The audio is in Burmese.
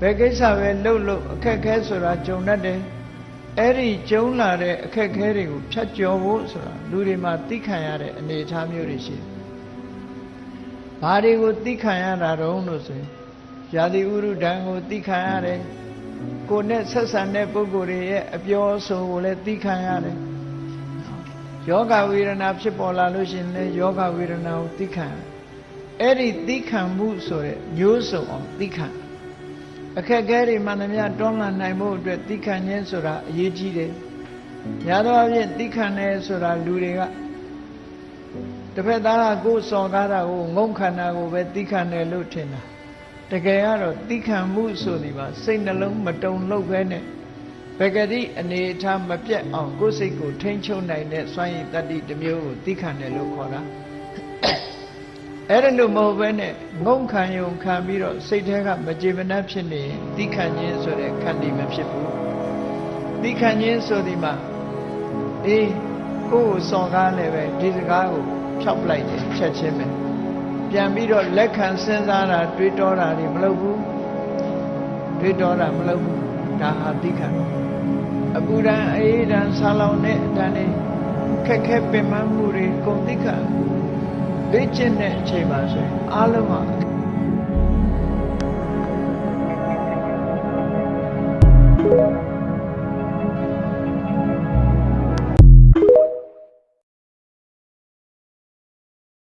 ဘယ်ကိစ္စပဲလှုပ်လို့အခက်ခဲဆိုတာကြုံတတ်တယ်အဲ့ဒီကြုံလာတဲ့အခက်ခဲတွေကိုဖြတ်ကျော်ဖို့ဆိုတာလူတွေမှာသိခံရတဲ့အနေအထားမျိုးတွေရှိတယ်။ဘာတွေကိုသိခံရတာတုံးလို့ဆိုရင်ယာတိဥရုဒံကိုသိခံရတယ်။ကိုယ်နဲ့ဆက်ဆံတဲ့ပုဂ္ဂိုလ်တွေရဲ့အပြောအဆိုကိုလည်းသိခံရတယ်။ယောဂဝေဒနာဖြစ်ပေါ်လာလို့ရှိရင်လည်းယောဂဝေဒနာကိုသိခံရတယ်။အဲ့ဒီသိခံမှုဆိုတဲ့မျိုးစုံအောင်သိခံတယ် အခက်အခဲတွေမှန်သမျှတွန်းလှန်နိုင်ဖို့အတွက်သီးခံခြင်းဆိုတာအရေးကြီးတယ်။ညာတော့အဖြစ်သီးခံတယ်ဆိုတာလူတွေကတစ်ဖက်သားကကိုယ်စော်ကားတာကိုငုံခန္ဓာကိုပဲသီးခံတယ်လို့ထင်တာ။တကယ်ကတော့သီးခံမှုဆိုဒီမှာစိတ်နှလုံးမတုံ့လောက်ပဲနဲ့ဘဂတိအနေအထားမပြတ်အောင်ကိုယ်စိတ်ကိုထိန်းချုပ်နိုင်တဲ့စွမ်းရည်တတ္တိတစ်မျိုးကိုသီးခံတယ်လို့ခေါ်တာ။ အဲ့ဒါလို့မဟုတ်ပဲနဲ့ငုံခံယုံခံပြီးတော့စိတ်ထဲကမကြေမနပ်ဖြစ်နေရင်တိခံခြင်းဆိုတဲ့ခန္တီမဖြစ်ဘူးတိခံခြင်းဆိုဒီမှာအေးကိုယ်ကိုစော်ကားလည်းပဲဒီစကားကိုဖြောက်ပလိုက်တယ်ချက်ချင်းပဲပြန်ပြီးတော့လက်ခံစဉ်းစားတာတွေးတောတာတွေမလုပ်ဘူးတွေးတောတာမလုပ်ဘူးဒါဟာတိခံအပူဒံအေးဒံဆာလောင်တဲ့အတန်းတွေခက်ခဲပင်ပန်းမှုတွေကုန်တိခံ လေ့ကျင့်တဲ့အချိန်မှာဆိုရင်အားလုံးဟာ